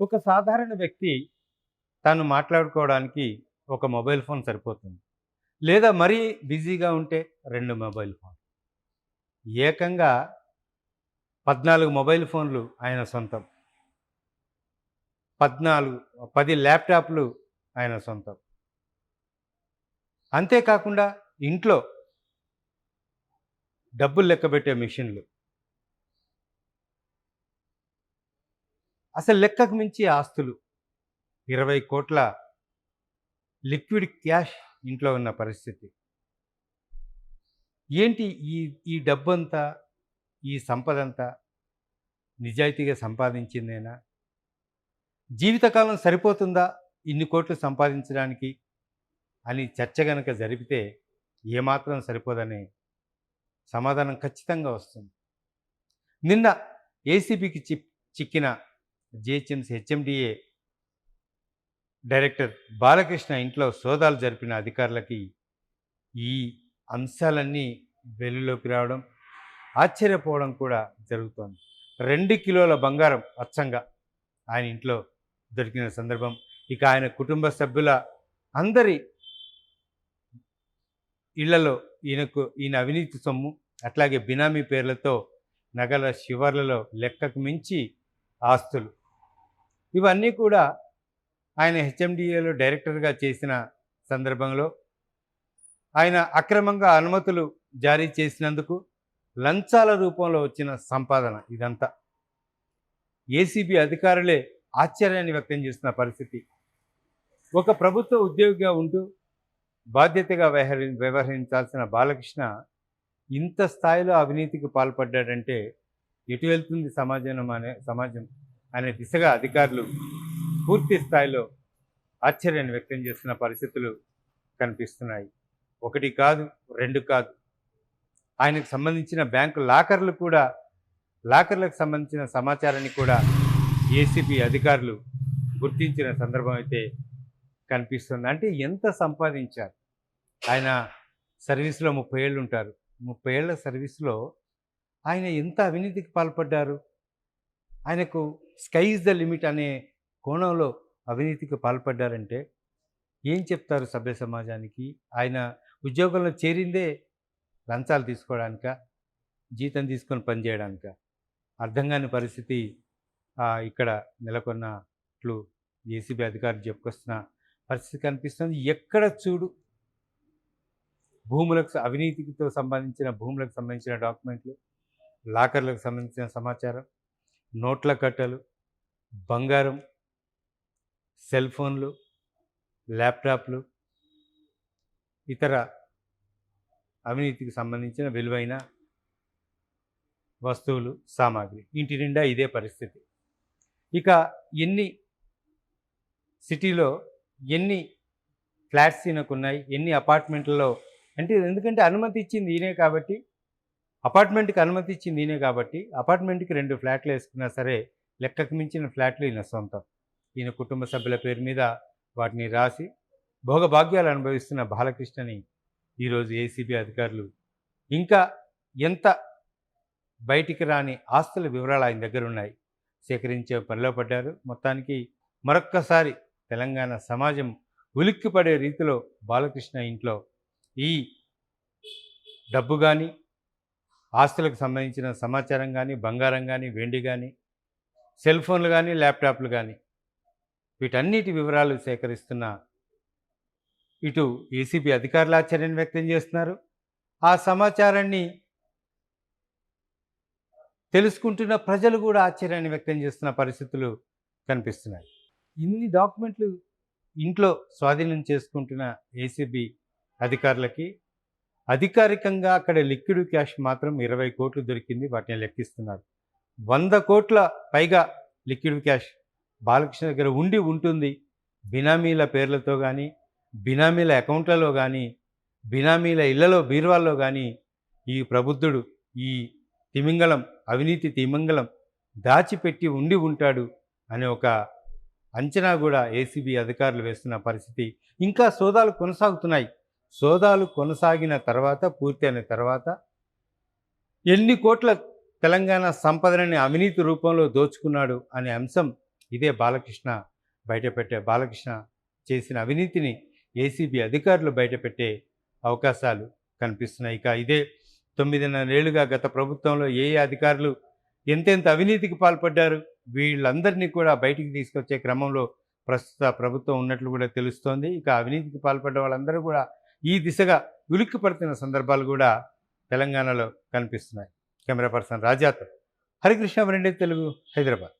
ఒక సాధారణ వ్యక్తి తాను మాట్లాడుకోవడానికి ఒక మొబైల్ ఫోన్ సరిపోతుంది. లేదా మరీ బిజీగా ఉంటే రెండు మొబైల్ ఫోన్ ఏకంగా పద్నాలుగు మొబైల్ ఫోన్లు ఆయన సొంతం. పద్నాలుగు పది ల్యాప్టాప్లు ఆయన సొంతం. అంతేకాకుండా ఇంట్లో డబ్బులు లెక్కబెట్టే మిషన్లు. అసలు లెక్కకు మించి ఆస్తులు. ఇరవై కోట్ల లిక్విడ్ క్యాష్ ఇంట్లో ఉన్న పరిస్థితి. ఏంటి ఈ ఈ డబ్బంతా ఈ సంపదంతా నిజాయితీగా సంపాదించిందేనా? జీవితకాలం సరిపోతుందా ఇన్ని కోట్లు సంపాదించడానికి అని చర్చ గనక జరిపితే ఏమాత్రం సరిపోదనే సమాధానం ఖచ్చితంగా వస్తుంది. నిన్న ఏసీబీకి చిక్కిన జిహెచ్ఎంసీ హెచ్ఎండిఏ డైరెక్టర్ బాలకృష్ణ ఇంట్లో సోదాలు జరిపిన అధికారులకి ఈ అంశాలన్నీ వెలుగులోకి రావడం ఆశ్చర్యపోవడం కూడా జరుగుతోంది. రెండు కిలోల బంగారం అచ్చంగా ఆయన ఇంట్లో దొరికిన సందర్భం. ఇక ఆయన కుటుంబ సభ్యుల అందరి ఇళ్ళలో ఈయనకు ఈయన అవినీతి సొమ్ము అట్లాగే బినామీ పేర్లతో నగల శివర్లలో లెక్కకు మించి ఆస్తులు ఇవన్నీ కూడా ఆయన హెచ్ఎండిఏలో డైరెక్టర్గా చేసిన సందర్భంలో ఆయన అక్రమంగా అనుమతులు జారీ చేసినందుకు లంచాల రూపంలో వచ్చిన సంపాదన ఇదంతా. ఏసీబీ అధికారులే ఆశ్చర్యాన్ని వ్యక్తం చేస్తున్న పరిస్థితి. ఒక ప్రభుత్వ ఉద్యోగిగా ఉంటూ బాధ్యతగా వ్యవహరి వ్యవహరించాల్సిన బాలకృష్ణ ఇంత స్థాయిలో అవినీతికి పాల్పడ్డాడంటే ఎటు వెళ్తుంది సమాజం అనే సమాజం? అనే దిశగా అధికారులు పూర్తి స్థాయిలో ఆశ్చర్యాన్ని వ్యక్తం చేస్తున్న పరిస్థితులు కనిపిస్తున్నాయి. ఒకటి కాదు రెండు కాదు. ఆయనకు సంబంధించిన బ్యాంకు లాకర్లు కూడా లాకర్లకు సంబంధించిన సమాచారాన్ని కూడా ఏసీబీ అధికారులు గుర్తించిన సందర్భం అయితే కనిపిస్తుంది. అంటే ఎంత సంపాదించారు? ఆయన సర్వీస్లో ముప్పై ఏళ్ళు ఉంటారు. ముప్పై ఏళ్ళ సర్వీస్లో ఆయన ఎంత అవినీతికి పాల్పడ్డారు? ఆయనకు స్కై ఇస్ ద లిమిట్ అనే కోణంలో అవినీతికి పాల్పడ్డారంటే ఏం చెప్తారు సభ్య సమాజానికి? ఆయన ఉద్యోగంలో చేరిందే లంచాలు తీసుకోవడానిక? జీతం తీసుకొని పనిచేయడానిక అర్థం కాని పరిస్థితి ఇక్కడ నెలకొన్నట్లు ఏసీబీ అధికారులు చెప్పుకొస్తున్న పరిస్థితి కనిపిస్తుంది. ఎక్కడ చూడు భూములకు అవినీతితో సంబంధించిన భూములకు సంబంధించిన డాక్యుమెంట్లు లాకర్లకు సంబంధించిన సమాచారం నోట్ల కట్టలు బంగారం సెల్ ఫోన్లు ల్యాప్టాప్లు ఇతర అవినీతికి సంబంధించిన విలువైన వస్తువులు సామాగ్రి. ఇంటి నిండా ఇదే పరిస్థితి. ఇక ఎన్ని సిటీలో ఎన్ని ఫ్లాట్స్ ఈయనకున్నాయి ఎన్ని అపార్ట్మెంట్లలో అంటే ఎందుకంటే అనుమతి ఇచ్చింది ఈయనే కాబట్టి అపార్ట్మెంట్కి అనుమతి ఇచ్చింది ఈయనే కాబట్టి అపార్ట్మెంట్కి రెండు ఫ్లాట్లు వేసుకున్నా సరే లెక్కకు మించిన ఫ్లాట్లు ఈయన సొంతం. ఈయన కుటుంబ సభ్యుల పేరు మీద వాటిని రాసి భోగభాగ్యాలు అనుభవిస్తున్న బాలకృష్ణని ఈరోజు ఏసీబీ అధికారులు ఇంకా ఎంత బయటికి రాని ఆస్తుల వివరాలు ఆయన దగ్గర ఉన్నాయి. సేకరించే పనిలో పడ్డారు. మొత్తానికి మరొక్కసారి తెలంగాణ సమాజం ఉలిక్కిపడే రీతిలో బాలకృష్ణ ఇంట్లో ఈ డబ్బు కానీ ఆస్తులకు సంబంధించిన సమాచారం కానీ బంగారం కానీ వెండి కానీ సెల్ ఫోన్లు కానీ ల్యాప్టాప్లు కానీ వీటన్నిటి వివరాలు సేకరిస్తున్న ఇటు ఏసీబీ అధికారులు ఆశ్చర్యాన్ని వ్యక్తం చేస్తున్నారు. ఆ సమాచారాన్ని తెలుసుకుంటున్న ప్రజలు కూడా ఆశ్చర్యాన్ని వ్యక్తం చేస్తున్న పరిస్థితులు కనిపిస్తున్నాయి. ఇన్ని డాక్యుమెంట్లు ఇంట్లో స్వాధీనం చేసుకుంటున్న ఏసీబీ అధికారులకి అధికారికంగా అక్కడ లిక్విడ్ క్యాష్ మాత్రం ఇరవై కోట్లు దొరికింది. వాటిని లెక్కిస్తున్నారు. వంద కోట్ల పైగా లిక్విడ్ క్యాష్ బాలకృష్ణ దగ్గర ఉండి ఉంటుంది. బినామీల పేర్లతో కానీ బినామీల అకౌంట్లలో కానీ బినామీల ఇళ్ళలో బీర్వాల్లో కానీ ఈ ప్రబుద్ధుడు ఈ తిమింగళం అవినీతి తిమింగళం దాచిపెట్టి ఉండి ఉంటాడు అనే ఒక అంచనా కూడా ఏసీబీ అధికారులు వేస్తున్న పరిస్థితి. ఇంకా సోదాలు కొనసాగుతున్నాయి. సోదాలు కొనసాగిన తర్వాత పూర్తయిన తర్వాత ఎన్ని కోట్ల తెలంగాణ సంపదనని అవినీతి రూపంలో దోచుకున్నాడు అనే అంశం ఇదే బాలకృష్ణ బయటపెట్టే బాలకృష్ణ చేసిన అవినీతిని ఏసీబీ అధికారులు బయటపెట్టే అవకాశాలు కనిపిస్తున్నాయి. ఇక ఇదే తొమ్మిదిన్నరేళ్ళుగా గత ప్రభుత్వంలో ఏ అధికారులు ఎంతెంత అవినీతికి పాల్పడ్డారు వీళ్ళందరినీ కూడా బయటికి తీసుకొచ్చే క్రమంలో ప్రస్తుత ప్రభుత్వం ఉన్నట్లు కూడా తెలుస్తోంది. ఇక అవినీతికి పాల్పడ్డ వాళ్ళందరూ కూడా ఈ దిశగా ఉలిక్కిపడుతున్న సందర్భాలు కూడా తెలంగాణలో కనిపిస్తున్నాయి. కెమెరా పర్సన్ రాజాతో. హరికృష్ణ వరండే తెలుగు హైదరాబాద్.